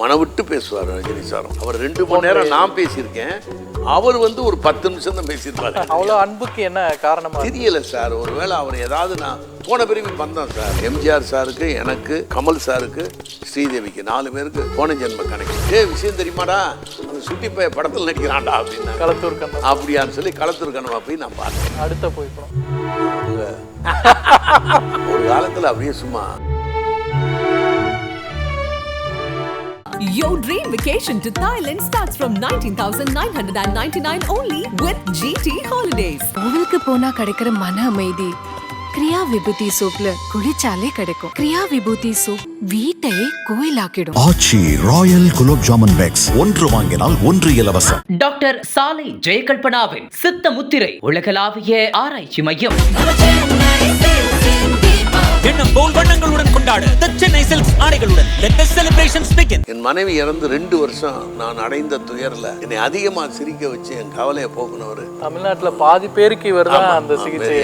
மனவிட்டு பேசுவார் ரஜினி சாரும். அவர் ரெண்டு மணி நேரம் நான் பேசியிருக்கேன். அவர் வந்து ஒரு பத்து நிமிஷம் தான் பேசியிருப்பாரு. அவ்வளோ அன்புக்கு என்ன காரணமா? தெரியல சார். ஒருவேளை அவர் ஏதாவது நான் போன பிறகு வந்தோம் சார். எம்ஜிஆர் சாருக்கு எனக்கு கமல் சாருக்கு ஸ்ரீதேவிக்கு நாலு பேருக்கு போன ஜென்ம கணக்கு. ஏ விஷயம் தெரியுமாடா? அந்த சுட்டி பைய படத்தில் நடிக்கிறான்டா அப்படின்னா. களத்தூர் அப்படியான்னு சொல்லி களத்திருக்கணுமா போய் நான் பார்த்தேன். அடுத்த போய்க்கிறோம் ஒரு காலத்தில் அப்படியே சும்மா Your dream vacation to Thailand starts from 19,999 only with GT Holidays. கோவிலுக்கு போனா கிடைக்கிற மன அமைதி கிரியா விபூதி சோப்ல குளிச்சாலே கிடைக்கும். கிரியா விபூதி சோப் வீட்டையே கோயிலாக்கிடும். ஆச்சி ராயல் குலோப் ஜாமுன் பேக்ஸ் ஒன்று வாங்கினால் ஒன்று இலவசம். டாக்டர் சாலை ஜெயகல்பனாவின் சித்த முத்திரை உலகளாவிய ஆராய்ச்சி மையம். எண்ணம் போல் வண்ணங்களுடன் கொண்டாட. சென்னை சில்க்ஸ் ஆடைகளுடன். Let the celebrations begin. என் மனைவி இறந்து ரெண்டு வருஷம் நான் அடைந்த துயரில் என்னை அதிகமாக சிரிக்க வச்சு என் கவலையை போக்குனவர். தமிழ்நாட்டுல பாதி பேருக்கு இவர் தான் அந்த சிகிச்சை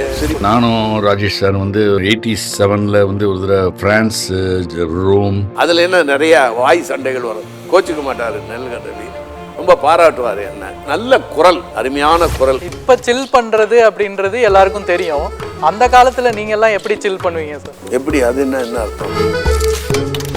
நானும் ராஜேஷ் சார் வந்து எயிட்டி செவனில் வந்து ஒரு தடவை பிரான்ஸ் ரோம். அதில் என்ன நிறைய வாய் சண்டைகள் வரும். கோச்சிக்க மாட்டார் நெல்கண்டவி ரொம்ப பாராட்டுவார் என்ன. நல்ல குரல் அருமையான குரல். இப்ப சில் பண்றது அப்படின்றது எல்லாருக்கும் தெரியும். அந்த காலத்துல நீங்க எல்லாம் எப்படி சில் பண்ணுவீங்க சார் எப்படி அது என்ன என்ன அர்த்தம்?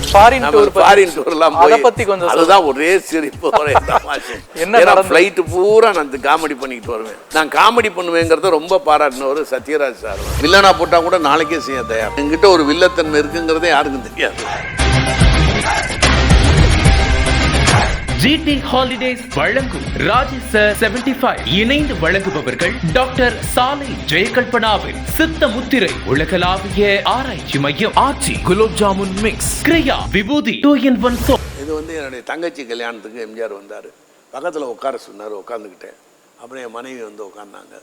ஃபாரின் டூர் ஃபாரின் டூர்லாம் அத பத்தி கொஞ்சம். அதுதான் ஒரே சிரிப்பு என்ன? ஃப்ளைட்டு பூரா நான் காமெடி பண்ணிட்டு வருவேன். நான் காமெடி பண்ணுவேங்கிறத ரொம்ப பாராட்டினவர் சத்யராஜ் சார். வில்லனா போட்டா கூட நாளைக்கே செய்ய தயார். என்கிட்ட ஒரு வில்லத்தன்மை இருக்குங்கிறதே யாருக்கும் தெரியாது. ஜிடி ஹாலிடேஸ் வழங்கும் ராஜேஷ் சார் செவன்டி ஃபைவ் இணைந்து வழங்குபவர்கள் டாக்டர் சாலை ஜெயகல்பனாவின் சித்த முத்திரை உலகளாவிய ஆராய்ச்சி மையம் Aachi gulab jamun mix Kriya Vibhuti two in one soap இது வந்து என்னுடைய தங்கச்சி கல்யாணத்துக்கு எம்ஜிஆர் வந்தார். பக்கத்தில் உட்கார சொன்னார் உட்காந்துக்கிட்டேன் அப்புறம் என் மனைவி வந்து உட்காந்தாங்க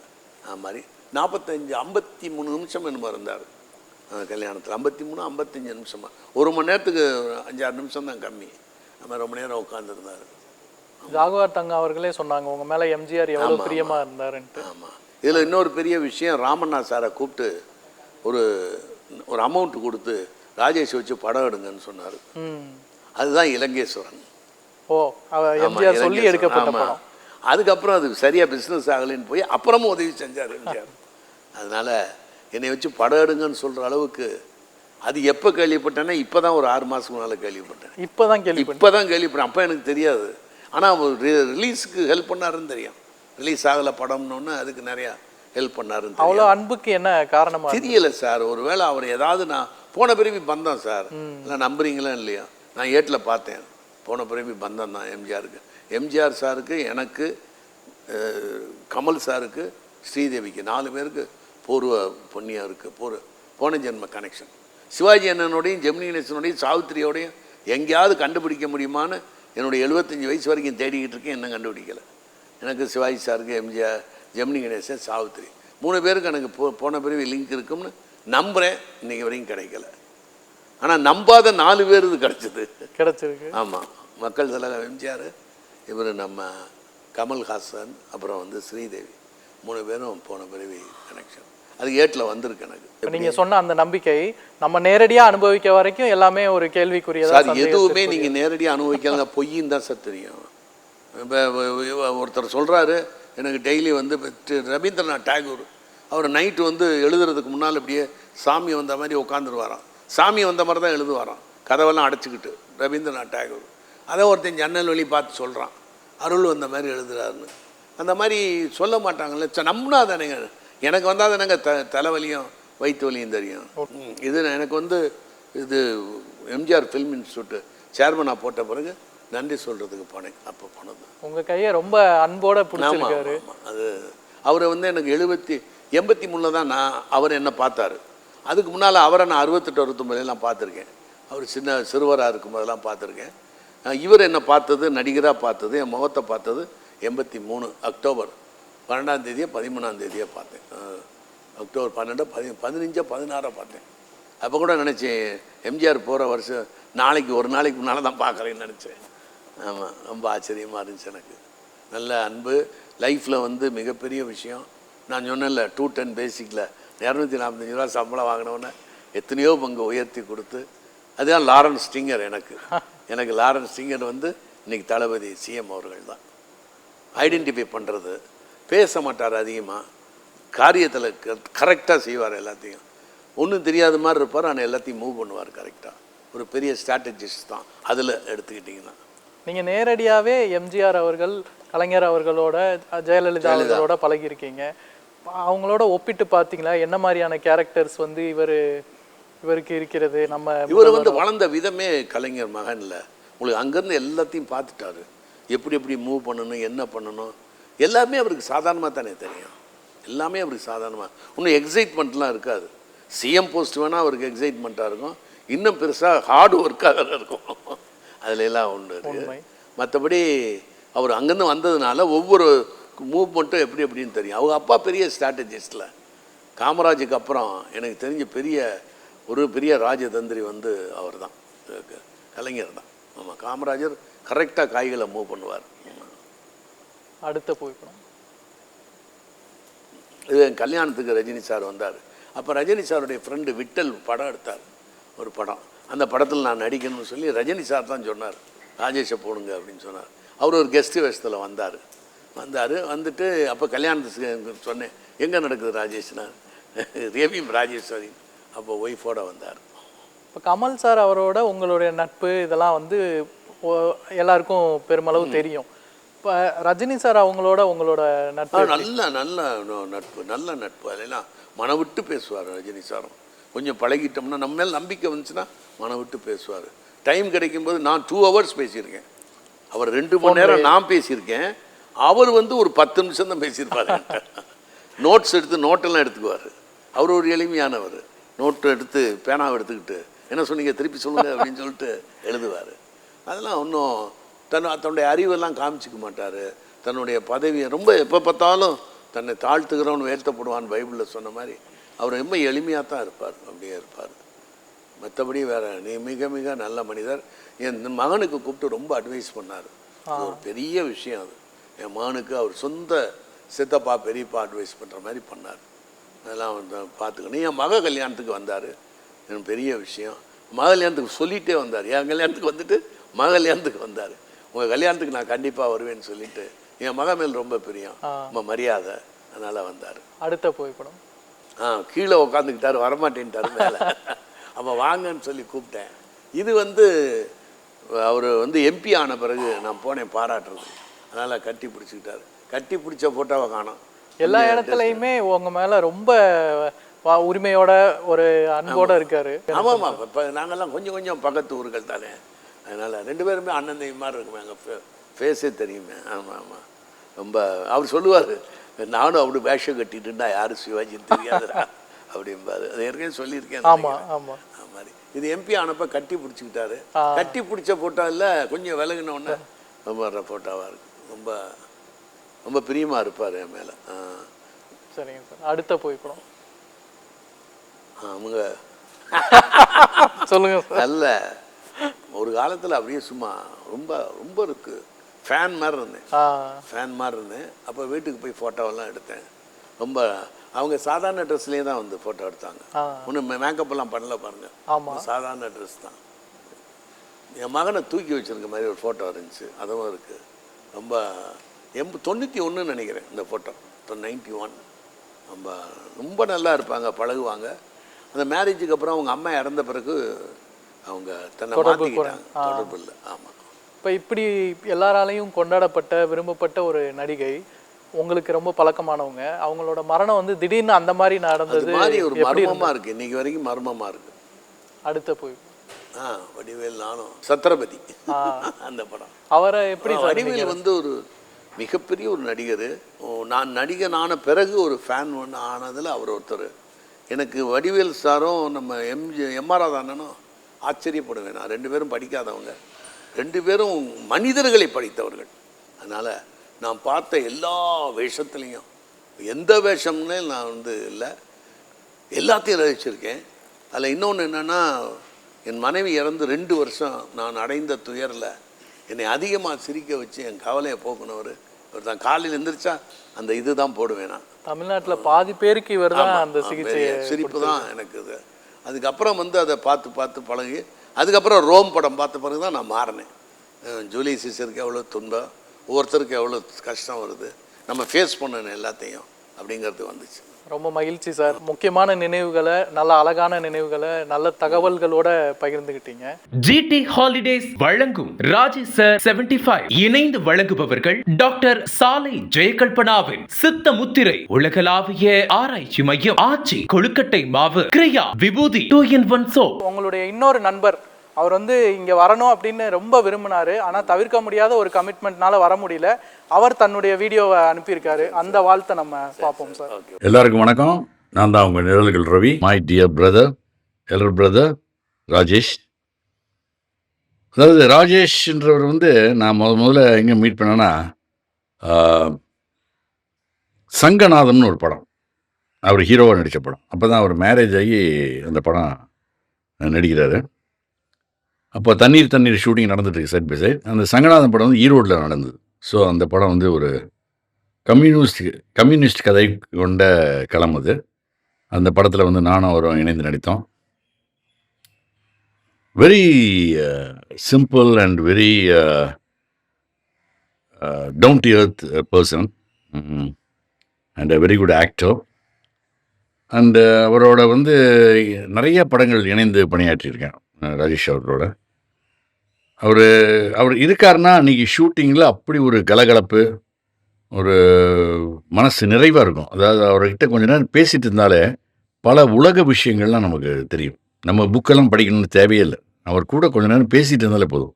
அது மாதிரி நாற்பத்தஞ்சு ஐம்பத்தி மூணு நிமிஷம் என்னமோ இருந்தார். கல்யாணத்தில் ஐம்பத்தி மூணு ஐம்பத்தஞ்சு நிமிஷமாக ஒரு மணி நேரத்துக்கு அஞ்சாறு நிமிஷம் தான் கம்மி. நம்ம ரொம்ப நேரம் உட்காந்துருந்தார் ஜாகுவார் தங்க அவர்களே சொன்னாங்க உங்க மேல எம்ஜிஆர் எவ்வளவு பிரியமா இருந்தாருன்ட்டு. ஆமாம் இதில் இன்னொரு பெரிய விஷயம் ராமண்ணா சாரை கூப்பிட்டு ஒரு ஒரு அமௌண்ட் கொடுத்து ராஜேஷ் வச்சு படம் எடுங்கன்னு சொன்னார். அதுதான் இலங்கேஸ்வரன் ஓ எம்ஜிஆர் சொல்லி. எடுக்கப்பட்ட. படம். அதுக்கப்புறம் அது சரியா பிஸ்னஸ் ஆகலைன்னு போய் அப்புறமும் உதவி செஞ்சார் எம்ஜிஆர். அதனால என்னை வச்சு படம் எடுங்கன்னு சொல்ற அளவுக்கு அது எப்போ கேள்விப்பட்டேன்னா இப்போ தான் ஒரு ஆறு மாதத்துக்கு முன்னால் கேள்விப்பட்டேன். இப்பதான் கேள்வி இப்போ தான் கேள்விப்பட்டேன். அப்போ எனக்கு தெரியாது. ஆனால் ரிலீஸுக்கு ஹெல்ப் பண்ணாருன்னு தெரியும். ரிலீஸ் ஆகலை படம்னு அதுக்கு நிறையா ஹெல்ப் பண்ணாருன்னு தெரியும். அவ்வளோ அன்புக்கு என்ன காரணமா? தெரியல சார். ஒருவேளை அவர் ஏதாவது நான் போன பிறவி பந்தம் சார். இல்லை நம்புறீங்களா இல்லையா? நான் ஏட்டில் பார்த்தேன். போன பிறவி பந்தம் தான் எம்ஜிஆருக்கு. எம்ஜிஆர் சாருக்கு எனக்கு கமல் சாருக்கு ஸ்ரீதேவிக்கு. நாலு பேருக்கு பூர்வ புண்ணியம் இருக்குது பூர்வ போன ஜென்ம கனெக்ஷன் சிவாஜி அண்ணனோடையும் ஜெமினி கணேசனோடையும் சாவித்திரியோடையும் எங்கேயாவது கண்டுபிடிக்க முடியுமான்னு என்னுடைய எழுபத்தஞ்சு வயசு வரைக்கும் தேடிக்கிட்டு இருக்கேன் இன்னும் கண்டுபிடிக்கல. எனக்கு சிவாஜி சாருக்கு எம்ஜிஆர் ஜெமினி கணேசன் சாவித்திரி. மூணு பேருக்கு எனக்கு போ போன பிறவி லிங்க் இருக்கும்னு நம்புகிறேன் இன்னைக்கு வரைக்கும் கிடைக்கல. ஆனால் நம்பாத நாலு பேர் இது கிடச்சிது. கிடைச்சிருக்கு. ஆமாம் மக்கள் தலைவர் எம்ஜிஆர் இவர் நம்ம கமல்ஹாசன் அப்புறம் வந்து ஸ்ரீதேவி. மூணு பேரும் போன பிறவி கனெக்ஷன் அது ஏட்டில் வந்திருக்கு எனக்கு. இப்ப நீங்க சொன்ன அந்த நம்பிக்கை நம்ம நேரடியா அனுபவிக்க வரைக்கும் எல்லாமே ஒரு கேள்விக்குரியதா சார் எதுவுமே நீங்கள் நேரடியாக அனுபவிக்கலாம் பொய்ன்னு தான் சார் தெரியும். இப்போ ஒருத்தர் சொல்கிறாரு எனக்கு டெய்லி வந்து ரவீந்திரநாத் டாகூர் அவர் நைட்டு வந்து எழுதுறதுக்கு முன்னால் இப்படியே சாமி வந்த மாதிரி உட்காந்துருவாராம் சாமி வந்த மாதிரி தான் எழுதுவாராம். கதவெல்லாம் அடைச்சிக்கிட்டு ரவீந்திரநாத் டாகூர். அதை ஒருத்தன் ஜன்னல் வழி பார்த்து சொல்கிறான் அருள் வந்த மாதிரி எழுதுறாருன்னு. அந்த மாதிரி சொல்ல மாட்டாங்கல்ல. நம்பினா தானேங்க. எனக்கு வந்தால் தானேங்க த தலைவலியும் வயிற்று வலியும் தெரியும் இது எனக்கு வந்து இது எம்ஜிஆர் ஃபில்ம் இன்ஸ்டியூட்டு சேர்மனாக போட்ட பிறகு நன்றி சொல்கிறதுக்கு போனேன். அப்போ போனது. உங்க கையை ரொம்ப அன்போட பிடிச்சிருக்காரு. அது அவரை வந்து எனக்கு எழுபத்தி எண்பத்தி மூணில் தான் நான் அவர் என்னை பார்த்தாரு. அதுக்கு முன்னால் அவரை நான் அறுபத்தெட்டு அறுபத்தொம்பதுலாம் பார்த்துருக்கேன். அவர் சின்ன சிறுவராக இருக்கும்போதெல்லாம் பார்த்துருக்கேன். அஹ் இவர் என்னை பார்த்தது நடிகராக பார்த்தது என் முகத்தை பார்த்தது எண்பத்தி மூணு அக்டோபர். பன்னெண்டாம் தேதியோ பதிமூணாம் தேதியோ பார்த்தேன். அக்டோபர் பன்னெண்டோ பதி பதினஞ்சோ பதினாறாக பார்த்தேன். அப்போ கூட நினச்சேன் எம்ஜிஆர் போகிற வருஷம் நாளைக்கு ஒரு நாளைக்கு முன்னால் தான் பார்க்குறேன்னு நினச்சேன். ஆமாம் ரொம்ப ஆச்சரியமாக இருந்துச்சு எனக்கு. நல்ல அன்பு லைஃப்பில் வந்து மிகப்பெரிய விஷயம். நான் சொன்னேன்ல டூ டென் பேசிக்கில் இரநூத்தி நாற்பத்தஞ்சு ரூபா சம்பளம் வாங்கினோன்னே எத்தனையோ பங்கு உயர்த்தி கொடுத்து அதுதான் லாரன்ஸ் ஸ்டிங்கர் எனக்கு. எனக்கு லாரன்ஸ் ஸ்டிங்கர் வந்து இன்றைக்கி தளபதி சிஎம் அவர்கள் தான். ஐடென்டிஃபை பண்ணுறது பேச மாட்டார் அதிகமாக காரியத்தில் கரெக்டாக செய்வார் எல்லாத்தையும். ஒன்றும் தெரியாத மாதிரி இருப்பார் ஆனால் எல்லாத்தையும் மூவ் பண்ணுவார் கரெக்டாக ஒரு பெரிய ஸ்ட்ராட்டஜிஸ்ட் தான். அதில் எடுத்துக்கிட்டிங்கன்னா. நீங்க நேரடியாவே எம்ஜிஆர் அவர்கள் கலைஞர் அவர்களோட ஜெயலலிதா அவர்களோட பழகியிருக்கீங்க. அவங்களோட ஒப்பிட்டு பார்த்தீங்களா? என்ன மாதிரியான கேரக்டர்ஸ் வந்து இவர் இவருக்கு இருக்கிறது? நம்ம இவர் வந்து வளர்ந்த விதமே கலைஞர் மகன்ல. உங்களுக்கு அங்கேருந்து எல்லாத்தையும் பார்த்துட்டாரு. எப்படி எப்படி மூவ் பண்ணணும் என்ன பண்ணணும்? எல்லாமே அவருக்கு சாதாரணமாக தானே தெரியும். எல்லாமே அவருக்கு சாதாரணமாக இன்னும் எக்ஸைட்மெண்ட்லாம் இருக்காது. சிஎம் போஸ்ட் வேணால் அவருக்கு எக்ஸைட்மெண்ட்டாக இருக்கும். இன்னும் பெருசாக ஹார்ட் ஒர்க்காக இருக்கும். அதுல எல்லாம் ஒன்று உண்மை. இருக்கு மற்றபடி அவர் அங்கேருந்து வந்ததுனால ஒவ்வொரு மூவ்மெண்ட்டும் எப்படி எப்படின்னு தெரியும். அவங்க அப்பா பெரிய ஸ்ட்ராட்டஜிஸ்டில் காமராஜுக்கு அப்புறம் எனக்கு தெரிஞ்ச பெரிய ஒரு பெரிய ராஜதந்திரி வந்து அவர் தான் கலைஞர் தான் ஆமாம் காமராஜர் கரெக்டாக காய்களை மூவ் பண்ணுவார். அடுத்த புகைப்படம் இது கல்யாணத்துக்கு ரஜினி சார் வந்தார். அப்போ ரஜினி சாருடைய ஃப்ரெண்டு விட்டல் படம் எடுத்தார். ஒரு படம். அந்த படத்தில் நான் நடிக்கணும்னு சொல்லி ரஜினி சார் தான் சொன்னார். ராஜேஷை போடுங்க அப்படின்னு சொன்னார். அவர் ஒரு கெஸ்ட் வேஷத்தில் வந்தார். வந்தார் வந்துட்டு அப்போ கல்யாணத்துக்கு சொன்னேன். எங்கே நடக்குது ராஜேஷ்னா? ரேவியும் ராஜேஸ்வரி அப்போ ஒய்ஃபோட வந்தார். இப்போ கமல் சார் அவரோட உங்களுடைய நட்பு இதெல்லாம் வந்து எல்லாருக்கும் பெருமளவு தெரியும். இப்போ ரஜினி சார் அவங்களோட உங்களோட நட்பு? நல்ல நல்ல நட்பு நல்ல நட்பு. அதெல்லாம் மன விட்டு பேசுவார் ரஜினி சாரும் கொஞ்சம் பழகிட்டோம்னா நம்ம மேல் நம்பிக்கை வந்துச்சுன்னா மன விட்டு பேசுவார். டைம் கிடைக்கும்போது நான் டூ ஹவர்ஸ் பேசியிருக்கேன். அவர் ரெண்டு மணி நேரம் நான் பேசியிருக்கேன். அவர் வந்து ஒரு பத்து நிமிஷம் தான் பேசியிருப்பார் நோட்ஸ் எடுத்து நோட்டெல்லாம் எடுத்துக்குவார். அவர் ஒரு எளிமையானவர். நோட்டு எடுத்து பேனாவை எடுத்துக்கிட்டு என்ன சொன்னீங்க? திருப்பி சொல்லுங்க அப்படின்னு சொல்லிட்டு எழுதுவார். அதெல்லாம் ஒன்றும் தன் தன்னுடைய அறிவெல்லாம் காமிச்சிக்க மாட்டார். தன்னுடைய பதவியை ரொம்ப எப்போ பார்த்தாலும் தன்னை தாழ்த்துக்கிறவன் வேர்த்தப்படுவான் பைபிளில் சொன்ன மாதிரி அவர் ரொம்ப எளிமையாக தான் இருப்பார் அப்படியே இருப்பார். மற்றபடி வேற நீ மிக மிக நல்ல மனிதர். என் மகனுக்கு கூப்பிட்டு ரொம்ப அட்வைஸ் பண்ணார். ஒரு பெரிய விஷயம் அது. என் மகனுக்கு அவர் சொந்த சித்தப்பா பெரியப்பா அட்வைஸ் பண்ணுற மாதிரி பண்ணார். அதெல்லாம் வந்து பார்த்துக்கணும். என் மக கல்யாணத்துக்கு வந்தார். எனக்கு பெரிய விஷயம். மக கல்யாணத்துக்கு சொல்லிகிட்டே வந்தார். என் கல்யாணத்துக்கு வந்துட்டு மக கல்யாணத்துக்கு வந்தார். உங்கள் கல்யாணத்துக்கு நான் கண்டிப்பாக வருவேன்னு சொல்லிட்டு என் மக மேல் ரொம்ப பிரியம். ரொம்ப மரியாதை. அதனால் வந்தார். அடுத்த புகைப்படம்? ஆ கீழே உட்காந்துக்கிட்டாரு வரமாட்டேன்ட்டாரு மேலே. அப்போ வாங்கன்னு சொல்லி கூப்பிட்டேன். இது வந்து அவர் வந்து எம்பி ஆன பிறகு நான் போனேன் பாராட்டுறது. அதனால் கட்டி பிடிச்சிக்கிட்டாரு. கட்டி பிடிச்ச ஃபோட்டோவை காணோம். எல்லா இடத்துலையுமே உங்க மேல ரொம்ப உரிமையோட ஒரு அன்போட இருக்காரு. ஆமாம்மா இப்போ நாங்கள்லாம் கொஞ்சம் கொஞ்சம் பக்கத்து ஊர்கள் தானே. அதனால் ரெண்டு பேருமே அண்ணன் தம்பி மாதிரி இருக்குமே எங்கள் ஃபேஸே தெரியுமே. ஆமாம் ஆமாம் ரொம்ப அவர் சொல்லுவார் நானும் அப்படி வேஷம் கட்டிட்டுண்டா யாரும் சிவாஜின்னு தெரியாதுடா. அப்படிம்பாரு. அது ஏற்கனவே சொல்லியிருக்கேன் ஆமா நினைக்கிறேன். ஆமா. அது மாதிரி. இது எம்பி ஆனப்ப கட்டி பிடிச்சிக்கிட்டாரு. கட்டி பிடிச்ச போட்டோ இல்லை கொஞ்சம் விலகின உடனே ரொம்ப வர்ற போட்டோவாக இருக்கு. ரொம்ப ரொம்ப பிரியமா இருப்பார் என் மேலே. சரிங்க சார். அடுத்த புகைப்படம். அவங்க. சொல்லுங்க சார். நல்ல ஒரு காலத்தில் அப்படியே சும்மா ரொம்ப ரொம்ப இருக்கு. ஃபேன் மாதிரி இருந்தேன். ஃபேன் மாதிரி இருந்தேன். அப்போ வீட்டுக்கு போய் ஃபோட்டோவெல்லாம் எடுத்தேன். ரொம்ப அவங்க சாதாரண ட்ரெஸ்லேயே தான் வந்து ஃபோட்டோ எடுத்தாங்க. ஒன்றும் மேக்கப் எல்லாம் பண்ணல பாருங்க. சாதாரண ட்ரெஸ் தான். என் மகனை தூக்கி வச்சிருக்க மாதிரி ஒரு ஃபோட்டோ இருந்துச்சு. அதுவும் இருக்குது ரொம்ப எண்ப தொண்ணூற்றி ஒன்றுன்னு நினைக்கிறேன் இந்த ஃபோட்டோ நைன்டி ஒன் ரொம்ப ரொம்ப நல்லா இருப்பாங்க பழகுவாங்க. அந்த மேரேஜுக்கு அப்புறம் அவங்க அம்மா இறந்த பிறகு அவங்க தன்னை மாற்றிக்கிட்டாங்க. தொடர்பு இல்லை. ஆமாம் இப்போ இப்படி எல்லாராலையும் கொண்டாடப்பட்ட விரும்பப்பட்ட ஒரு நடிகை உங்களுக்கு ரொம்ப பழக்கமானவங்க. அவங்களோட மரணம் வந்து திடீர்னு அந்த மாதிரி நடந்தது மாதிரி ஒரு மர்மமாக இருக்குது இன்னைக்கு வரைக்கும் மர்மமாக இருக்குது அடுத்த போய். ஆ வடிவேல் நானும் சத்ரபதி. அந்த படம். அவரை எப்படி வடிவேல் வந்து ஒரு மிகப்பெரிய ஒரு நடிகர். நான் நடிகன் ஆன பிறகு ஒரு ஃபேன் ஒன்று ஆனதில் அவர் ஒருத்தர். எனக்கு வடிவேல் சாரும் நம்ம எம்ஜி எம்ஆர் ராதானனும் ஆச்சரியப்படுவேன். நான் ரெண்டு பேரும் படிக்காதவங்க. ரெண்டு பேரும் மனிதர்களை படித்தவர்கள். அதனால் நான் பார்த்த எல்லா வேஷத்துலேயும் எந்த வேஷம்னே நான் வந்து இல்லை. எல்லாத்தையும் ரசிச்சிருக்கேன். அதில் இன்னொன்று என்னென்னா என் மனைவி இறந்து ரெண்டு வருஷம் நான் அடைந்த துயரில் என்னை அதிகமாக சிரிக்க வச்சு என் கவலையை போக்குனவர். இவர் தான் காலையில் எந்திரிச்சா அந்த இது தான் போடுவேன் நான். தமிழ்நாட்டுல பாதி பேருக்கு இவர் தான் அந்த பெரிய சிரிப்பு தான் எனக்கு இது. அதுக்கப்புறம் வந்து அதை பார்த்து பார்த்து பழகி அதுக்கப்புறம் ரோம் படம் பார்த்த பிறகு தான் நான் மாறினேன். ஜூலி சீசருக்கு எவ்வளோ துன்பம் ஒவ்வொருத்தருக்கு எவ்வளோ கஷ்டம் வருது நம்ம ஃபேஸ் பண்ணணும் எல்லாத்தையும் அப்படிங்கிறது வந்துச்சு. ரொம்ப மகிழ்ச்சி சார். முக்கியமான நினைவுகளை நல்ல அழகான நினைவுகளை நல்ல தகவல்களோட பகிர்ந்துக்கிட்டீங்க ஜிடி ஹாலிடேஸ் வழங்கும் ராஜி சார் 75 இணைந்து வழங்குபவர்கள் டாக்டர் சாலை ஜெயகல்பனாவின் சித்த முத்திரை உலகளாவிய ஆராய்ச்சி மையம் ஆச்சி கொழுக்கட்டை மாவு Kriya Vibhuti two in one soap உங்களுடைய இன்னொரு நண்பர் அவர் வந்து இங்கே வரணும் அப்படின்னு ரொம்ப விரும்பினாரு. ஆனால் தவிர்க்க முடியாத ஒரு கமிட்மெண்ட்னால வர முடியல. அவர் தன்னுடைய வீடியோவை அனுப்பியிருக்காரு. அந்த வாழ்த்தை நம்ம பார்ப்போம் சார். எல்லாருக்கும் வணக்கம். நான் தான் உங்கள் Nizhalgal Ravi. My dear brother elder brother Rajesh. அதாவது ராஜேஷ்ன்றவர் வந்து நான் முத முதல்ல எங்கே மீட் பண்ணேன்னா சங்கநாதம்னு ஒரு படம். அவர் ஹீரோவாக நடித்த படம். அப்போ தான் அவர் மேரேஜ் ஆகி அந்த படம் நடிக்கிறாரு. அப்போ தண்ணீர் தண்ணீர் ஷூட்டிங் நடந்துட்டு சைட் பை சைட் அந்த சங்கநாதன் படம் வந்து ஈரோட்டில் நடந்தது. ஸோ அந்த படம் வந்து ஒரு கம்யூனிஸ்ட் கம்யூனிஸ்ட் கதை கொண்ட களம் அது. அந்த படத்தில் வந்து நானும் அவரும் இணைந்து நடித்தோம். Very simple and very down to earth person and a very good actor and அவரோட வந்து நிறைய படங்கள் இணைந்து பணியாற்றியிருக்கேன் ராஜேஷ் அவர்களோட. அவர் அவர் இருக்காருன்னா அன்றைக்கி ஷூட்டிங்கில் அப்படி ஒரு கலகலப்பு ஒரு மனசு நிறைவாக இருக்கும். அதாவது அவர்கிட்ட கொஞ்ச நேரம் பேசிட்டு இருந்தாலே பல உலக விஷயங்கள்லாம் நமக்கு தெரியும். நம்ம புக்கெல்லாம் படிக்கணும்னு தேவையே இல்லை. அவர் கூட கொஞ்ச நேரம் பேசிகிட்டு இருந்தாலே போதும்.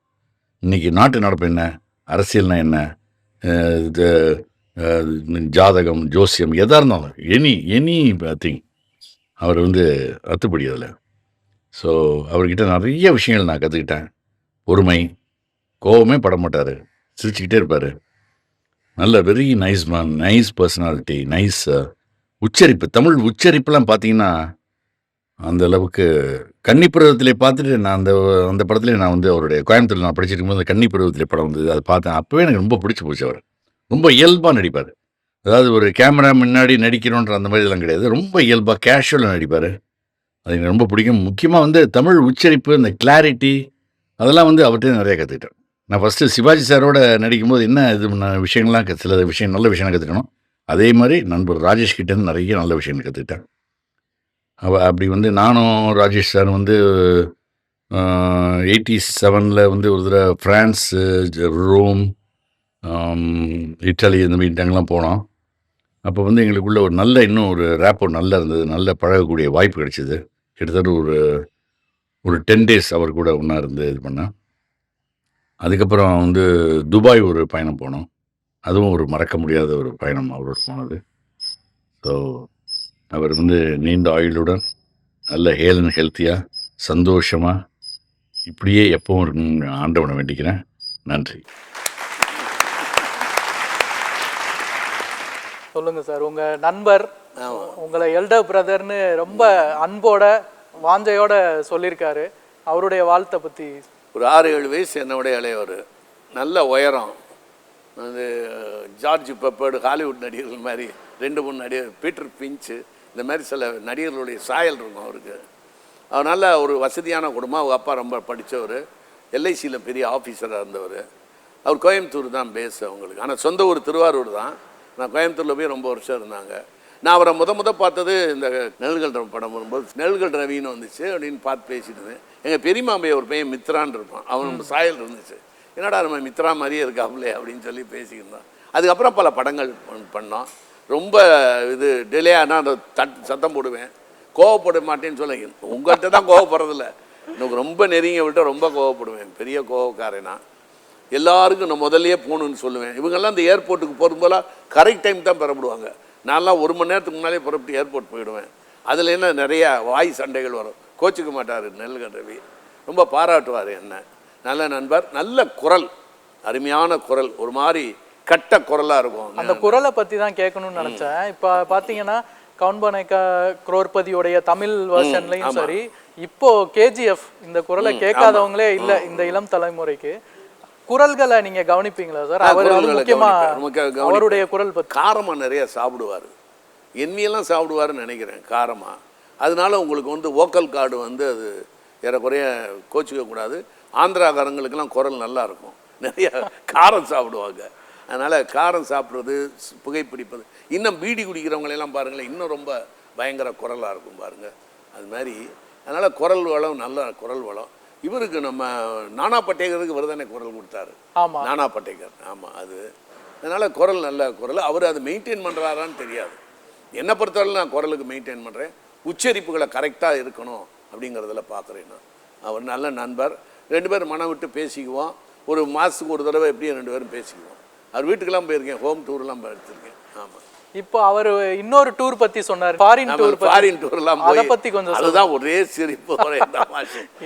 இன்றைக்கி நாட்டு நடப்பு என்ன? அரசியல்னா என்ன? இது ஜாதகம் ஜோசியம் எதாக இருந்தாலும் எனி எனி திங் அவர் வந்து அத்துப்படி அதில். ஸோ அவர்கிட்ட நிறைய விஷயங்கள் நான் கற்றுக்கிட்டேன் பொறுமை. கோவமே பட மாட்டார் சிரிச்சுக்கிட்டே இருப்பார். நல்ல very nice man nice personality nice உச்சரிப்பு. தமிழ் உச்சரிப்புலாம் பார்த்தீங்கன்னா அந்த அளவுக்கு கன்னிப்பருவத்திலே பார்த்துட்டு நான் அந்த அந்த படத்துலேயே நான் வந்து அவருடைய கோயம்புத்தூர் நான் படிச்சிருக்கும் போது கன்னி பருவத்திலே படம் வந்து அதை பார்த்தேன். அப்போவே எனக்கு ரொம்ப பிடிச்சி போச்சு அவர். ரொம்ப இயல்பாக நடிப்பார். அதாவது ஒரு கேமரா முன்னாடி நடிக்கிறோன்ற அந்த மாதிரி இதெல்லாம் கிடையாது. ரொம்ப இயல்பாக கேஷுவலாக நடிப்பார். அது எனக்கு ரொம்ப பிடிக்கும். முக்கியமாக வந்து தமிழ் உச்சரிப்பு இந்த கிளாரிட்டி அதெல்லாம் வந்து அவர்கிட்ட நிறையா கற்றுக்கிட்டேன் நான் ஃபஸ்ட்டு சிவாஜி சாரோட நடிக்கும்போது என்ன இது விஷயங்கள்லாம் சில விஷயம் நல்ல விஷயம் கற்றுக்கணும் அதே மாதிரி நண்பர் ராஜேஷ் கிட்டேருந்து நிறைய நல்ல விஷயங்கள் கற்றுக்கிட்டேன் அவ அப்படி வந்து நானும் ராஜேஷ் சார் வந்து எயிட்டி செவனில் வந்து ஒரு தடவை ஃப்ரான்ஸு ஜ- ரோம் இட்டாலி இந்த மாதிரி இடங்கள்லாம் போனோம். அப்போ வந்து எங்களுக்குள்ள ஒரு நல்ல இன்னும் ஒரு ரேப்போ நல்லா இருந்தது நல்ல பழகக்கூடிய வாய்ப்பு கிடைச்சிது. கிட்டத்தட்ட ஒரு ஒரு டென் டேஸ் அவர் கூட ஒன்றா இருந்து இது பண்ணேன் அதுக்கப்புறம் வந்து துபாய் ஒரு பயணம் போனோம். அதுவும் ஒரு மறக்க முடியாத ஒரு பயணம் அவரோட போனது. ஸோ அவர் வந்து நீண்ட ஆயுளுடன் நல்ல ஹேல் அண்ட் ஹெல்த்தியாக சந்தோஷமாக இப்படியே எப்பவும் இருக்கணும்னு ஆண்டவனை வேண்டிக்கிறேன். நன்றி. சொல்லுங்க சார் உங்க நண்பர் உங்களை எல்டர் பிரதர்னு ரொம்ப அன்போட வாஞ்சையோட சொல்லியிருக்காரு அவருடைய வாழ்த்தை பற்றி ஒரு ஆறு ஏழு வயசு என்னோட இளையவர். நல்ல உயரம். அது ஜார்ஜ் பெப்பர்டு ஹாலிவுட் நடிகர்கள் மாதிரி ரெண்டு மூணு நடிகர் பீட்டர் பிஞ்சு இந்த மாதிரி சில நடிகர்களுடைய சாயல் இருக்கும் அவருக்கு. அவர் நல்ல ஒரு வசதியான குடும்பம். அவங்க அப்பா ரொம்ப படித்தவர் எல்ஐசியில் பெரிய ஆஃபீஸராக இருந்தவர். அவர் கோயம்புத்தூர் தான் பேஸ் அவங்களுக்கு. ஆனால் சொந்த ஊர் திருவாரூர் தான். நான் கோயம்புத்தூரில் போய் ரொம்ப வருஷம் இருந்தாங்க. நான் அவரை முத முத பார்த்தது இந்த நெல்கள் படம் வரும்போது நெல்கள் ரவின்னு வந்துச்சு அப்படின்னு பார்த்து பேசிட்டு இருந்தேன். எங்கள் பெரியமாம்பை ஒரு பையன் மித்ரான்னு இருப்பான். அவன் சாயல் இருந்துச்சு. என்னடா நம்ம மித்ரா மாதிரியே இருக்காப்லே அப்படின்னு சொல்லி பேசிக்கிருந்தோம் அதுக்கப்புறம் பல படங்கள் பண்- பண்ணோம் ரொம்ப இது டிலே ஆனால் அந்த தட் சத்தம் போடுவேன். கோவப்பட மாட்டேன்னு சொல்ல உங்கள்கிட்ட தான் கோவப்படுறதில்ல. எனக்கு ரொம்ப நெருங்கி விட்டு ரொம்ப கோவப்படுவேன். பெரிய கோவக்காரன். எல்லாருக்கும் நான் முதல்லயே போகணுன்னு சொல்லுவேன். இவங்கெல்லாம் இந்த ஏர்போர்ட்டுக்கு போகும்போதெல்லாம் கரெக்ட் டைம் தான் பெறப்படுவாங்க. நான்லாம் ஒரு மணி நேரத்துக்கு முன்னாலே புறப்பட்டு ஏர்போர்ட் போயிடுவேன். அதில் என்ன நிறைய வாய் சண்டைகள் வரும். கோச்சிக்க மாட்டார் நெல்கன் ரவி. ரொம்ப பாராட்டுவார் என்ன. நல்ல நண்பர் நல்ல குரல். அருமையான குரல். ஒரு மாதிரி கட்ட குரலாக இருக்கும். அந்த குரலை பத்தி தான் கேட்கணும்னு நினைச்சேன். இப்ப பாத்தீங்கன்னா கவுன்பனேக்கா குரோர்பதியோடைய தமிழ் வெர்ஷன்லயும் சரி இப்போ கேஜிஎஃப் இந்த குரலை கேட்காதவங்களே இல்ல இந்த இளம் தலைமுறைக்கு. குரல்களை நீங்க கவனிப்பீங்களா சார்? அவர் முக்கியமா. அவருடைய குரல் காரமாக நிறைய சாப்பிடுவார். எண்ணியெல்லாம் சாப்பிடுவாருன்னு நினைக்கிறேன் காரமாக அதனால உங்களுக்கு வந்து வோக்கல் கார்டு வந்து அது ஏறக்குறைய கோச்சிக்க கூடாது. ஆந்திராக்காரங்களுக்கெல்லாம் குரல் நல்லா இருக்கும். நிறைய காரம் சாப்பிடுவாங்க. அதனால் காரம் சாப்பிட்றது புகைப்பிடிப்பது இன்னும் பீடி குடிக்கிறவங்களெல்லாம் பாருங்களேன் இன்னும் ரொம்ப பயங்கர குரலாக இருக்கும் பாருங்கள் அது மாதிரி. அதனால் குரல் வளம் நல்ல குரல் வளம். இவருக்கு நம்ம நானா பட்டேகருக்கு இவர் தானே குரல் கொடுத்தாரு. நானா பட்டேகர். ஆமாம் அது. அதனால் குரல் நல்ல குரல். அவர் அதை மெயின்டைன் பண்ணுறாரான்னு தெரியாது. என்னை பொறுத்தவரை நான் குரலுக்கு மெயின்டைன் பண்ணுறேன் உச்சரிப்புகளை கரெக்டாக இருக்கணும் அப்படிங்கிறதுல பார்க்குறேன் நான். அவர் நல்ல நண்பர். ரெண்டு பேரும் மனம் விட்டு பேசிக்குவோம். ஒரு மாதத்துக்கு ஒரு தடவை எப்படியும் ரெண்டு பேரும் பேசிக்குவோம். அவர் வீட்டுக்கெல்லாம் போயிருக்கேன். ஹோம் டூர்லாம் எடுத்திருக்கேன். ஆமாம் இப்போ அவர் இன்னொரு டூர் பத்தி சொன்னார். ஃபாரின் டூர் ஃபாரின் டூர்லாம் அத போய் பத்தி கொஞ்சம் அதுதான் ஒரே சிரிப்பு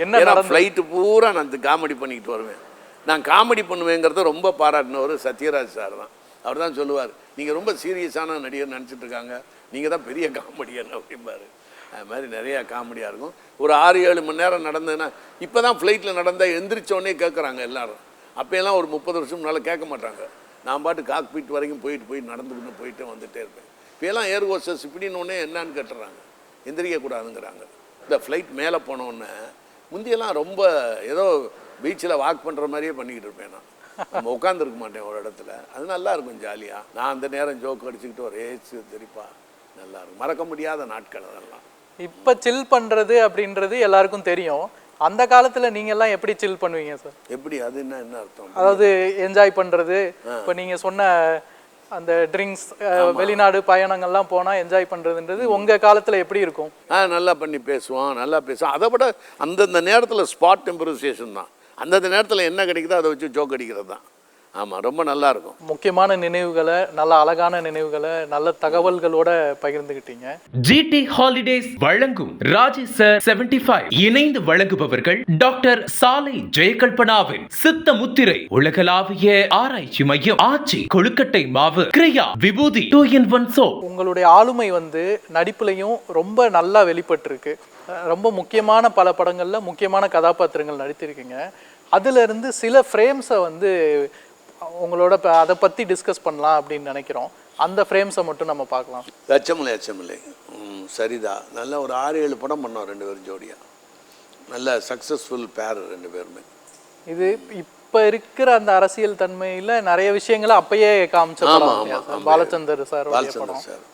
என்ன ஏன்னா? ஃப்ளைட்டு பூரா நான் காமெடி பண்ணிக்கிட்டு வருவேன். நான் காமெடி பண்ணுவேங்கிறத ரொம்ப பாராட்டினவர் சத்யராஜ் சார் தான். அவர் தான் சொல்லுவார் நீங்கள் ரொம்ப சீரியஸான நடிகர் நினச்சிட்டு இருக்காங்க. நீங்கள் தான் பெரிய காமெடியன் அப்படிம்பாரு. அது மாதிரி நிறைய காமெடியாக இருக்கும். ஒரு ஆறு ஏழு மணி நேரம் நடந்ததுன்னா இப்போ தான் ஃப்ளைட்டில் நடந்தால் எந்திரிச்ச உடனே கேட்குறாங்க எல்லாரும். அப்போயெல்லாம் ஒரு முப்பது வருஷம் முன்னால் கேட்க மாட்டாங்க. நான் பாட்டு காக்பீட் வரைக்கும் போயிட்டு போய் நடந்துக்கிட்டு போயிட்டு வந்துட்டே இருப்பேன். இப்போலாம் ஏர் ஹோஸ்டஸ் இப்படின்னு ஒன்னே என்னன்னு கேட்டுறாங்க. எந்திரிக்கக்கூடாதுங்கிறாங்க இந்த ஃப்ளைட் மேலே போனோடனே முந்தியெல்லாம் ரொம்ப ஏதோ பீச்சில் வாக் பண்ணுற மாதிரியே பண்ணிக்கிட்டு இருப்பேன் நான். நம்ம உட்காந்துருக்க மாட்டேன் ஒரு இடத்துல. அது நல்லா இருக்கும் ஜாலியாக நான் அந்த நேரம் ஜோக் அடிச்சுக்கிட்டு ஒரே தெரிப்பா நல்லா இருக்கும். மறக்க முடியாத நாட்கள் அதெல்லாம். இப்ப சில் பண்றது அப்படின்றது எல்லாருக்கும் தெரியும். அந்த காலத்துல நீங்க எல்லாம் எப்படி சில் பண்ணுவீங்க சார் எப்படி? அது என்ன என்ன அர்த்தம்? அதாவது என்ஜாய் பண்றது. இப்போ நீங்க சொன்ன அந்த ட்ரிங்க்ஸ் வெளிநாடு பயணங்கள்லாம் போனா என்ஜாய் பண்றதுன்றது உங்க காலத்துல எப்படி இருக்கும்? ஆ நல்லா பண்ணி பேசுவோம் நல்லா பேசுவோம் அதை விட அந்தந்த நேரத்தில் ஸ்பாட் இம்ப்ரூசேஷன் தான். அந்தந்த நேரத்தில் என்ன கிடைக்குதோ அதை வச்சு ஜோக் அடிக்கிறது தான். ஆமாம் ரொம்ப நல்லா இருக்கும் முக்கியமான நினைவுகளை நல்ல அழகான நினைவுகளை நல்ல தகவல்களோட பகிர்ந்துக்கிட்டீங்க ஜிடி ஹாலிடேஸ் வழங்கும் ராஜி சார் 75 இணைந்து வழங்குபவர்கள் டாக்டர் சாலை ஜெயகல்பனாவின் சித்த முத்திரை உலகளாவிய ஆராய்ச்சி மையம் ஆச்சி கொழுக்கட்டை மாவு Kriya Vibhuti two in one soap உங்களுடைய ஆளுமை வந்து நடிப்புலையும் ரொம்ப நல்லா வெளிப்பட்டிருக்கு. ரொம்ப முக்கியமான பல படங்கள்ல முக்கியமான கதாபாத்திரங்கள் நடித்திருக்கீங்க. அதுல இருந்து சில ஃப்ரேம்ஸை வந்து உங்களோட அதை பத்தி டிஸ்கஸ் பண்ணலாம் அப்படின்னு நினைக்கிறோம். அந்த ஃப்ரேம்ஸை மட்டும் நம்ம பார்க்கலாம். அச்சமில்லை அச்சமில்லை சரிதா. நல்ல ஒரு ஆறு ஏழு படம் பண்ணோம் ரெண்டு பேரும் ஜோடியா. நல்ல சக்ஸஸ்ஃபுல் பேர் ரெண்டு பேருமே. இது இப்ப இருக்கிற அந்த அரசியல் தன்மையில நிறைய விஷயங்களை அப்பயே காமிச்ச ஆமா, படம் ஆமா, இல்லையா? சார்? ஆமா. Balachander sir Balachander sir.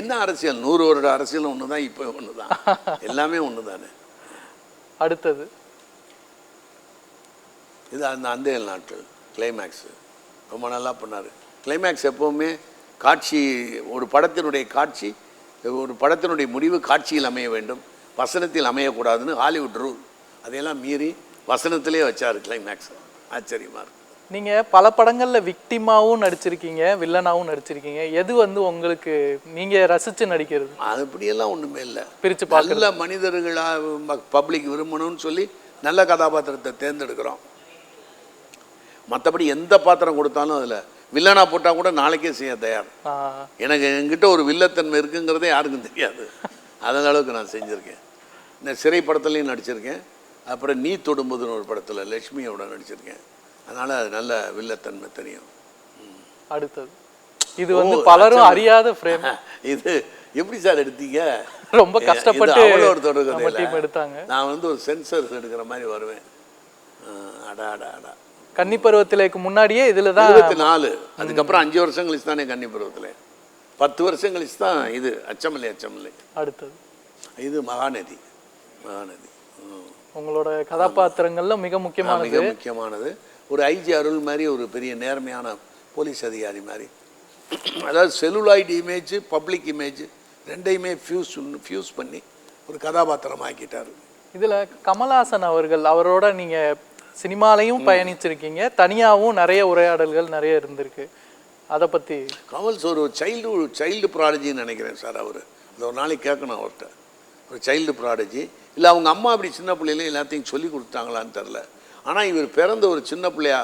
என்ன அரசியல்? நூறு வருட அரசியல் ஒன்று தான் இப்போ ஒன்று தான் எல்லாமே ஒன்று தானே அடுத்தது. இது அந்த அந்தையல் நாட்கள் கிளைமேக்ஸு ரொம்ப நல்லா பண்ணார். கிளைமேக்ஸ் எப்போவுமே காட்சி ஒரு படத்தினுடைய காட்சி ஒரு படத்தினுடைய முடிவு காட்சியில் அமைய வேண்டும். வசனத்தில் அமையக்கூடாதுன்னு ஹாலிவுட் ரூல் அதையெல்லாம் மீறி வசனத்திலே வச்சார் கிளைமேக்ஸ் ஆச்சரியமாக இருக்கு. நீங்க பல படங்கள்ல விக்டிமாவும் நடிச்சிருக்கீங்க வில்லனாவும் நடிச்சிருக்கீங்க. எது வந்து உங்களுக்கு நீங்க ரசிச்சு நடிக்கிறது? அது அப்படியெல்லாம் ஒன்றுமே இல்லை. பார்க்கறது. நல்ல மனிதர்களாக பப்ளிக் விரும்பணும்னு சொல்லி நல்ல கதாபாத்திரத்தை தேர்ந்தெடுக்கிறோம். மற்றபடி எந்த பாத்திரம் கொடுத்தாலும் அதில் வில்லனா போட்டால் கூட நாளைக்கே செய்ய தயார். எனக்கு என்கிட்ட ஒரு வில்லத்தன்மை இருக்குங்கிறதே யாருக்கும் தெரியாது. அந்த அளவுக்கு நான் செஞ்சுருக்கேன். இந்த சிறை படத்துலையும் நடிச்சிருக்கேன். அப்புறம் நீ தொடும்போதுன்னு ஒரு படத்தில் லட்சுமியோட நடிச்சிருக்கேன். அதனால் அது நல்ல வில்லத்தன்மை தெரியும். அடுத்தது. இது வந்து பலரும் அறியாத ஃப்ரேம் இது எப்படி சார் எடுத்தீங்க? ரொம்ப கஷ்டப்பட்டு ஒரு தொடர் நம்ம கதையில. டீம் எடுத்தாங்க. நான் வந்து ஒரு சென்சர்ஸ் எடுக்கிற மாதிரி வருவேன். அடா அடா அடா. கன்னி பருவத்திலேக்கு முன்னாடியே இதுல தான் இருபத்தி நாலு அதுக்கப்புறம் அஞ்சு வருஷம் கழிச்சு தானே கன்னிபுரத்தில் பத்து வருஷம் கழிச்சு தான் இது அச்சமில்லை அச்சமில்லை. அடுத்தது. இது மகாநதி மகாநதி. உங்களோட கதாபாத்திரங்கள்ல மிக ஆ, முக்கியமானது. மிக முக்கியமானது. ஒரு ஐஜி அருள் மாதிரி ஒரு பெரிய நேர்மையான போலீஸ் அதிகாரி மாதிரி. அதாவது செலுலாய்டு இமேஜ் பப்ளிக் இமேஜ் ரெண்டையுமே ஃபியூஸ் ஃபியூஸ் பண்ணி ஒரு கதாபாத்திரம் ஆக்கிட்டார் இதுல கமல்ஹாசன் அவர்கள் அவரோட நீங்க சினிமாலையும் பயணிச்சிருக்கீங்க. தனியாவும் நிறைய உரையாடல்கள் நிறைய இருந்திருக்கு. அதை பத்தி கமல்ஸ் ஒரு சைல்டு சைல்டு ப்ராடஜின்னு நினைக்கிறேன் சார் அவர். அது ஒரு நாளைக்கு கேட்கணும் அவர்கிட்ட. ஒரு சைல்டு ப்ராடஜி இல்லை அவங்க அம்மா அப்படி சின்ன பிள்ளையில எல்லாத்தையும் சொல்லி கொடுத்தாங்களான்னு தெரில ஆனால் இவர் பிறந்த ஒரு சின்ன பிள்ளையா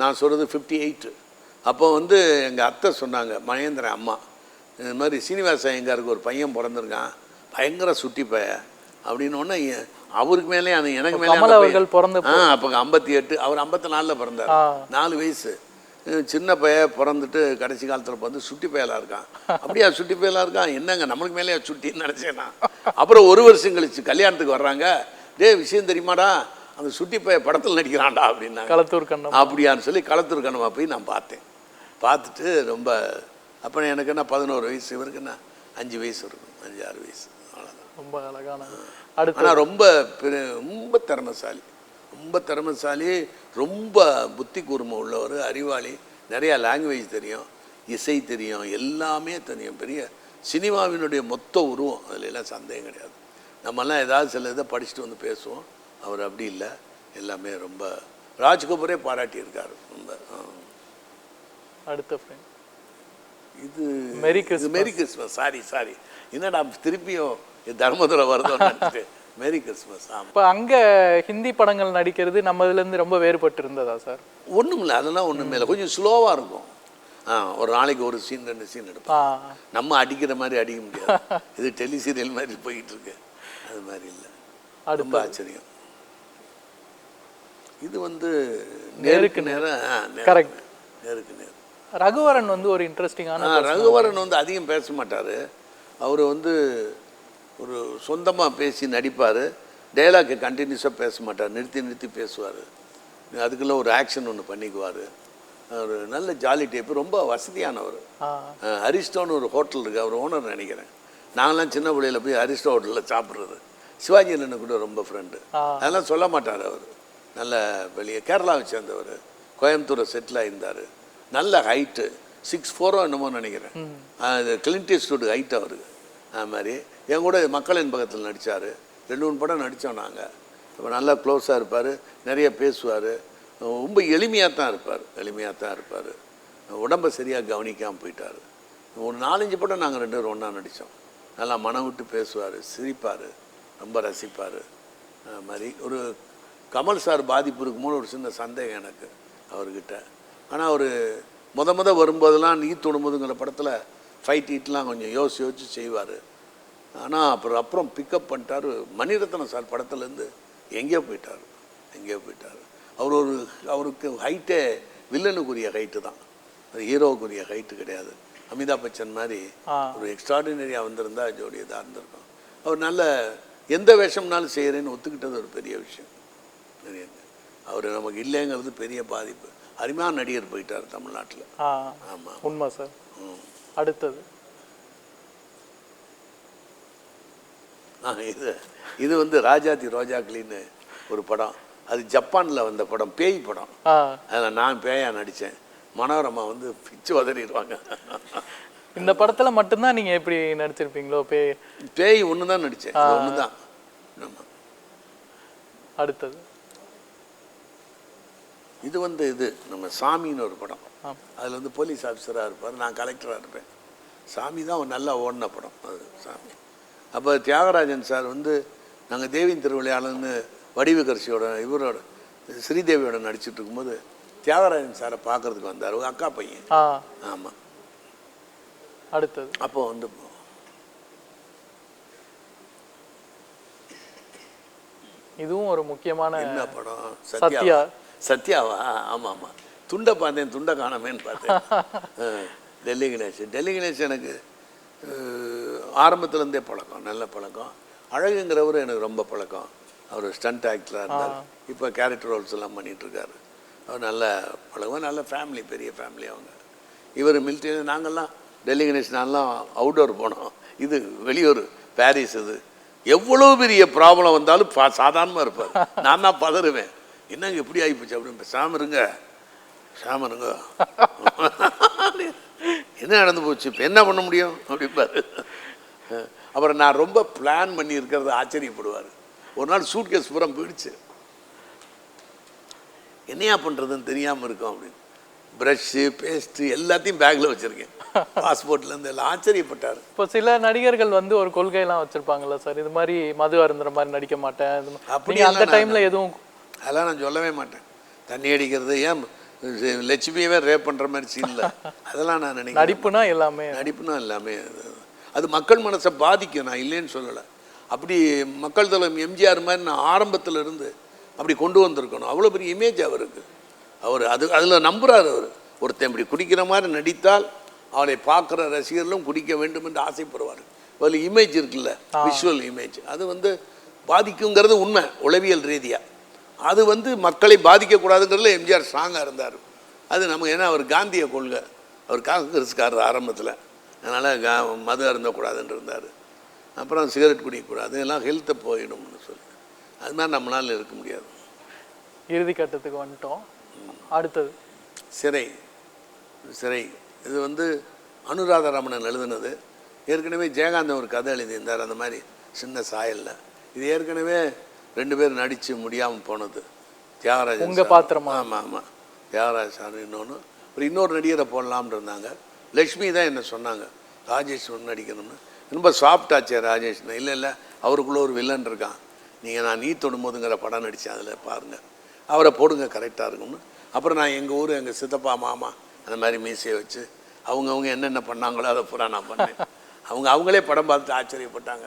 நான் சொல்கிறது ஃபிஃப்டி எயிட்டு அப்போ வந்து எங்கள் அத்தை சொன்னாங்க மகேந்திரன் அம்மா இது மாதிரி சீனிவாச ஐயங்காருக்கு ஒரு பையன் பிறந்திருக்கான். பயங்கர சுட்டி பைய அப்படின்னு ஒன்று அவருக்கு மேலே அது எனக்கு மேலே அவர்கள் பிறந்தப்போ- ஆ அப்போ ஐம்பத்தி எட்டு அவர் ஐம்பத்தி நாலில் பிறந்தார். நாலு வயசு. சின்ன பையன் பிறந்துட்டு கடைசி காலத்தில் வந்து சுட்டி பயலாக இருக்கான். அப்படியா சுட்டி பயலாக இருக்கான்? என்னங்க நம்மளுக்கு மேலேயே சுட்டின்னு நினச்சேன்? நான் அப்புறம் ஒரு வருஷம் கழிச்சு கல்யாணத்துக்கு வர்றாங்க. டேய் விஷயம் தெரியுமாடா? அந்த சுட்டி பைய படத்தில் நடிக்கிறான்டா அப்படின்னாங்க. களத்தூர் கண்ணம் அப்படியான்னு சொல்லி களத்தூர் கண்ணமா போய் நான் பார்த்தேன். பார்த்துட்டு ரொம்ப அப்போ எனக்கு என்ன பதினோரு வயசு இவருக்கு என்ன அஞ்சு வயசு இருக்கும் அஞ்சு ஆறு வயசு அவ்வளோதான் ரொம்ப அழகான அடுத்து ஆனால் ரொம்ப ரொம்ப திறமைசாலி. ரொம்ப திறமைசாலி ரொம்ப புத்தி கூர்மை உள்ளவர் அறிவாளி. நிறையா லாங்குவேஜ் தெரியும் இசை தெரியும் எல்லாமே தெரியும். பெரிய சினிமாவினுடைய மொத்த உருவம் அதுல எல்லாம் சந்தேகம் கிடையாது. நம்மெல்லாம் ஏதாவது சில இதை படிச்சுட்டு வந்து பேசுவோம். அவர் அப்படி இல்லை. எல்லாமே ரொம்ப ராஜ்கபூரே பாராட்டியிருக்காரு. ரொம்ப. அடுத்த. இது Merry இது மேரி கிறிஸ்மஸ் சாரி சாரி என்னடா திருப்பியும் தர்மதுரை வருதோன்னு நினச்சிட்டு. மேரி கிறிஸ்மஸ் ஆமாம் இப்ப அங்க ஹிந்தி படங்கள் நடிக்கிறது நம்ம இதுல இருந்து ரொம்ப வேறுபட்டு இருந்ததா சார்? ஒன்றும் இல்லை அதெல்லாம் ஒன்றுமே இல்லை. கொஞ்சம் ஸ்லோவாக இருக்கும். ஒரு நாளைக்கு ஒரு சீன் ரெண்டு சீன் எடுப்போம். நம்ம அடிக்கிற மாதிரி அடிக்க முடியாது. இது டெலி சீரியல் மாதிரி போயிட்டு இருக்கு அது மாதிரி இல்லை. ரொம்ப ஆச்சரியம். இது வந்து நேருக்கு நேரம் ஆ, நேருக்கு Correct. நேர். நேருக்கு நேர். ரகுவரன் வந்து ஒரு இன்ட்ரெஸ்டிங்கான ரகுவரன் வந்து அதிகம் பேச மாட்டார். அவர் வந்து சொந்தமாக பேசி நடிப்பார். டைலாக்கு கண்டினியூஸாக பேச மாட்டார். நிறுத்தி நிறுத்தி பேசுவார். அதுக்குள்ள ஒரு ஆக்ஷன் ஒன்று பண்ணிக்குவார். அவர் நல்ல ஜாலி டைப்பு ரொம்ப வசதியானவர். அரிஸ்டோன்னு ஒரு ஹோட்டல் இருக்குது அவர் ஓனர் நினைக்கிறேன். நாங்களாம் சின்ன பிள்ளையில போய் அரிஸ்டோ ஹோட்டலில் சாப்பிட்றது. சிவாஜி அண்ணன் கூட ரொம்ப ஃப்ரெண்டு. அதெல்லாம் சொல்ல மாட்டார் அவர். நல்ல வெளியே கேரளாவை சேர்ந்தவர். கோயம்புத்தூரை செட்டில் ஆயிருந்தார். நல்ல ஹைட்டு சிக்ஸ் ஃபோரோ என்னமோ நினைக்கிறேன். அது கிளின்ட் ஈஸ்ட்வுட் ஹைட் அவருக்கு அது மாதிரி. என் கூட மக்களின் பக்கத்தில் நடித்தார் ரெண்டு மூணு படம் நடித்தோம் நாங்கள் இப்போ நல்லா க்ளோஸாக இருப்பார். நிறைய பேசுவார். ரொம்ப எளிமையாக தான் இருப்பார். எளிமையாக தான் இருப்பார். உடம்பை சரியாக கவனிக்காமல் போயிட்டார். ஒரு நாலஞ்சு படம் நாங்கள் ரெண்டு பேரும் ஒன்றா நடித்தோம் நல்லா மனம் விட்டு பேசுவார் சிரிப்பார் ரொம்ப ரசிப்பார். அது மாதிரி. ஒரு கமல் சார் பாதிப்பு இருக்கும்போது ஒரு சின்ன சந்தேகம் எனக்கு அவர்கிட்ட. ஆனால் அவர் முத முத வரும்போதெல்லாம் நீ தொடும்போதுங்கிற படத்தில் ஃபைட் ஈட்லாம் கொஞ்சம் யோசிச்சு யோசிச்சு செய்வார். ஆனால் அப்புறம் அப்புறம் பிக்கப் பண்ணிட்டாரு. மணிரத்னம் சார் படத்துலேருந்து எங்கேயோ போயிட்டார். எங்கேயோ போயிட்டார். அவர் ஒரு அவருக்கு ஹைட்டே வில்லனுக்குரிய ஹைட்டு தான். அது ஹீரோவுக்குரிய ஹைட்டு கிடையாது. அமிதாப் பச்சன் மாதிரி. ஒரு எக்ஸ்ட்ராடினரியாக வந்திருந்தா ஜோடி இதாக இருந்திருக்கும். அவர் நல்ல எந்த வேஷம்னாலும் செய்கிறேன்னு ஒத்துக்கிட்டது ஒரு பெரிய விஷயம். பெரிய அவர் நமக்கு இல்லைங்கிறது பெரிய பாதிப்பு. அருமையான நடிகர் போயிட்டார் தமிழ்நாட்டில். ஆமாம் உண்மை சார். அடுத்தது. இது இது வந்து ராஜாதி ரோஜாக்களின்னு ஒரு படம். அது ஜப்பானில் வந்த படம் பேய் படம். அதில் நான் பேயா நடித்தேன் மனோரமா வந்து பிச்சு உதறிடுவாங்க இந்த படத்துல மட்டும்தான் நீங்க எப்படி நடிச்சிருப்பீங்களோ பே பேய் ஒன்று தான் நடித்தேன் ஒன்று தான் அடுத்தது. இது வந்து இது நம்ம சாமின்னு ஒரு படம். அதில் வந்து போலீஸ் ஆஃபீஸராக இருப்பார் நான் கலெக்டராக இருப்பேன். சாமி தான் ஒரு நல்லா ஓடின படம் அது சாமி. அப்போ தியாகராஜன் சார் வந்து நாங்கள் தேவியின் திருவிளையாளன்னு வடிவுகரிசியோட இவரோட ஸ்ரீதேவியோட நடிச்சிட்டு இருக்கும்போது தியாகராஜன் சாரை பார்க்கறதுக்கு வந்தார் அக்கா பையன். ஆமாம் அடுத்தது. அப்போ வந்து இதுவும் ஒரு முக்கியமான என்ன படம்? சத்யா. சத்யா சத்யாவா ஆமாம் ஆமாம் துண்டை பார்த்தேன் துண்டை காணமேன்னு பார்த்தேன். டெல்லி கணேஷ் டெல்லி கணேஷ் எனக்கு ஆரம்பத்துலேருந்தே பழக்கம் நல்ல பழக்கம். அழகுங்கிறவர் எனக்கு ரொம்ப பழக்கம். அவர் ஸ்டண்ட் ஆக்டராக இருந்தார். இப்போ கேரக்டர் ரோல்ஸ் எல்லாம் பண்ணிட்டு இருக்காரு அவர் நல்ல பழக்கம் நல்ல ஃபேமிலி பெரிய ஃபேமிலி அவங்க. இவர் மிலிட்டரி நாங்கள்லாம் டெல்லி கணேஷ் நான்லாம் அவுட்டோர் போனோம். இது வெளியூர் பாரிஸ் இது. எவ்வளோ பெரிய ப்ராப்ளம் வந்தாலும் சாதாரணமாக இருப்பார். நான் தான் பதறுவேன். என்னங்க எப்படி ஆகிப்போச்சு அப்படின்னு பேசாம இருங்க. சாம இருங்க. என்ன நடந்து போச்சு? இப்போ என்ன பண்ண முடியும்? அப்படிம்பாரு. அப்புறம் நான் ரொம்ப பிளான் பண்ணி இருக்கிறத ஆச்சரியப்படுவார். ஒரு நாள் சூட் கேஸ் பூரா போயிடுச்சு. என்னையா பண்ணுறதுன்னு தெரியாமல் இருக்கும் அப்படின்னு. ப்ரஷ்ஷு பேஸ்ட்டு எல்லாத்தையும் பேக்கில் வச்சுருக்கேன். பாஸ்போர்ட்லேருந்து எல்லாம் ஆச்சரியப்பட்டார். இப்போ சில நடிகர்கள் வந்து ஒரு கொள்கையெல்லாம் வச்சிருப்பாங்கல்ல சார்? இது மாதிரி மது அருந்துற மாதிரி நடிக்க மாட்டேன். அப்படி அந்த டைம்ல எதுவும் அதெல்லாம் நான் சொல்லவே மாட்டேன். தண்ணி அடிக்கிறது ஏன் லட்சுமியவே ரேப் பண்ணுற மாதிரி சீனில் அதெல்லாம் நான் நினைக்கிறேன். நடிப்புனா எல்லாமே. நடிப்புனா எல்லாமே. அது- மக்கள் மனசை பாதிக்கும் நான் இல்லைன்னு சொல்லலை. அப்படி மக்கள் தலைவர் எம்ஜிஆர் மாதிரி நான் ஆரம்பத்துல இருந்து அப்படி கொண்டு வந்திருக்கணும். அவ்வளோ பெரிய இமேஜ் அவருக்கு. அவர் அது அதில் நம்புறாரு அவர். ஒருத்தன் இப்படி குடிக்கிற மாதிரி நடித்தால் அவரை பார்க்குற ரசிகர்களும் குடிக்க வேண்டும் என்று ஆசைப்படுவார். அதில் இமேஜ் இருக்குல்ல விஷுவல் இமேஜ் அது வந்து பாதிக்குங்கிறது உண்மை உளவியல் ரீதியாக அது வந்து மக்களை பாதிக்கக்கூடாதுங்கிறதுல எம்ஜிஆர் ஸ்ட்ராங்காக இருந்தார். அது நமக்கு ஏன்னா அவர் காந்திய கொள்கை. அவர் காங்கிரஸ்காரர் ஆரம்பத்தில். அதனால் கா மது அருந்தக்கூடாதுன்னு இருந்தார். அப்புறம் சிகரெட் குடிக்கக்கூடாது. எல்லாம் ஹெல்த்தை போயிடும்னு சொல்லி. அது மாதிரி நம்மளால் இருக்க முடியாது. இறுதி கட்டத்துக்கு வந்துட்டோம். அடுத்தது. சிறை. சிறை. இது வந்து அனுராதரமணன் எழுதுனது. ஏற்கனவே ஜெயகாந்தன் ஒரு கதை எழுதியிருந்தார். அந்த மாதிரி சின்ன சாயலில். இது ஏற்கனவே ரெண்டு பேர் நடித்து முடியாமல் போனது. தியாகராஜன் உங்க சார். பாத்திரமா? ஆமாம் ஆமாம் தியாகராஜ் சார் இன்னொன்று ஒரு இன்னொரு நடிகரை போடலாம்னு இருந்தாங்க. லக்ஷ்மி தான் என்ன சொன்னாங்க. ராஜேஷ் ஒன்று நடிக்கணும்னு. ரொம்ப சாஃப்டாச்சே ராஜேஷ். இல்லை இல்லை. அவருக்குள்ளே ஒரு வில்லன் இருக்கான். நீங்கள் நான் நீ தொடும்போதுங்கிற படம் நடித்தேன் அதில் பாருங்கள் அவரை போடுங்க கரெக்டாக இருக்கும்னு. அப்புறம் நான் எங்கள் ஊர் எங்கள் சித்தப்பா மாமா அந்த மாதிரி மீசையை வச்சு அவங்கவுங்க என்னென்ன பண்ணாங்களோ அதை பூரா நான் பண்ணேன். அவங்க அவங்களே படம் பார்த்துட்டு ஆச்சரியப்பட்டாங்க.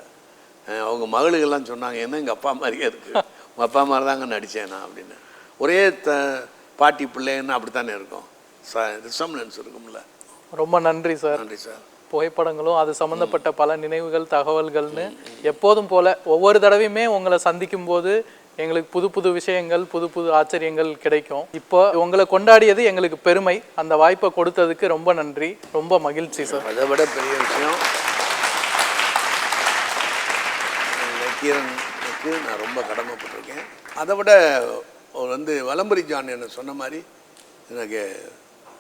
அவங்க மகளுகள்லாம் சொன்னாங்க என்ன எங்கள் அப்பா மாதிரியே இருக்குது உங்கள் அப்பா மாதிரி தாங்க நடித்தேன் நான் அப்படின்னு. ஒரே த பாட்டி பிள்ளைன்னு அப்படி தானே இருக்கும். ச ரிசம்லன்ஸ் இருக்கும்ல. ரொம்ப நன்றி சார். நன்றி சார். புகைப்படங்களும் அது சம்பந்தப்பட்ட பல நினைவுகள் தகவல்கள்னு எப்போதும் போல ஒவ்வொரு தடவையுமே உங்களை சந்திக்கும் போது எங்களுக்கு புது புது விஷயங்கள் புது புது ஆச்சரியங்கள் கிடைக்கும். இப்போ உங்களை கொண்டாடியது எங்களுக்கு பெருமை. அந்த வாய்ப்பை கொடுத்ததுக்கு ரொம்ப நன்றி. ரொம்ப மகிழ்ச்சி சார். அதை விட பெரிய விஷயம் நக்கீரனுக்கு நான் ரொம்ப கடமைப்பட்டிருக்கேன். அதை விட அவர் வந்து வலம்புரி ஜான் என்ன சொன்ன மாதிரி எனக்கு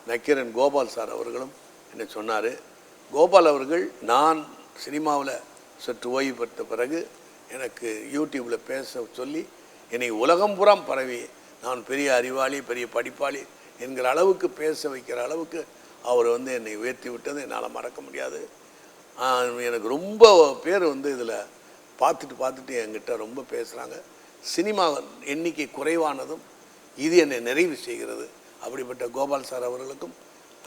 நக்கீரன் கோபால் சார் அவர்களும் என்ன சொன்னார் கோபால் அவர்கள் நான் சினிமாவில் சற்று ஓய்வு பெற்ற பிறகு எனக்கு யூடியூப்பில் பேச சொல்லி என்னை உலகம் புறம் பரவி நான் பெரிய அறிவாளி பெரிய படிப்பாளி என்கிற அளவுக்கு பேச வைக்கிற அளவுக்கு அவர் வந்து என்னை உயர்த்தி விட்டது. என்னால் மறக்க முடியாது. எனக்கு ரொம்ப பேர் வந்து இதில் பார்த்துட்டு பார்த்துட்டு என்கிட்ட ரொம்ப பேசுகிறாங்க சினிமா எண்ணிக்கை குறைவானதும் இது என்னை நிறைவு செய்கிறது. அப்படிப்பட்ட கோபால் சார் அவர்களுக்கும்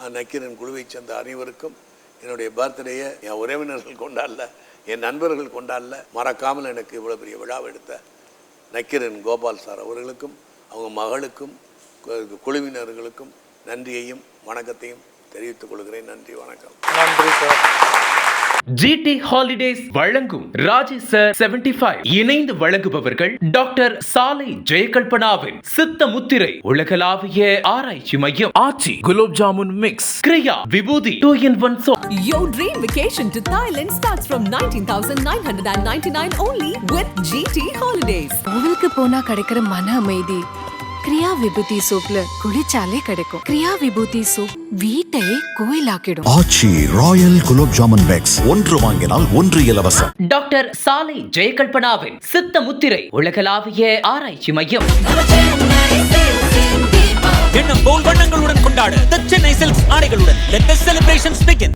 நக்கீரன் குழுவைச் சேர்ந்த அனைவருக்கும் என்னுடைய பர்த்டேயை என் உறவினர்கள் கொண்டாடல என் நண்பர்கள் கொண்டாடல மறக்காமல் எனக்கு இவ்வளோ பெரிய விழாவை எடுத்த நக்கீரன் கோபால் சார் அவர்களுக்கும் அவங்க மகளுக்கும் கு- குழுவினர்களுக்கும் நன்றியையும் வணக்கத்தையும் தெரிவித்துக் கொள்கிறேன். நன்றி வணக்கம். நன்றி சார். ஜிடி ஹாலிடேஸ் வழங்கும் ராஜேஷ் சார் 75 இணைந்து வழங்குபவர்கள் டாக்டர் சாலை ஜெயகல்பனாவின் சித்த முத்திரை உலகளாவிய ஆராய்ச்சி மையம். Aachi gulab jamun mix Kriya Vibhuti two in one soap Your dream vacation to Thailand starts from 19,999 only with GT Holidays. கோவிலுக்கு போனா கிடைக்கிற மன அமைதி கிரியா விபூதி சோப்ல குளிச்சாலே கிடைக்கும். கிரியா விபூதி சோப் வீட்டையே கோயிலாக்கிடும். Aachi royal gulab jamun packs. ஒன்று வாங்கினால் ஒன்று இலவசம். டாக்டர் சாலை ஜெயகல்பனாவின் சித்த முத்திரை உலகளாவிய ஆராய்ச்சி மையம். எண்ணம் போல் வண்ணங்களுடன் கொண்டாட சென்னை சில்க்ஸ் ஆடைகளுடன். Celebrations begin.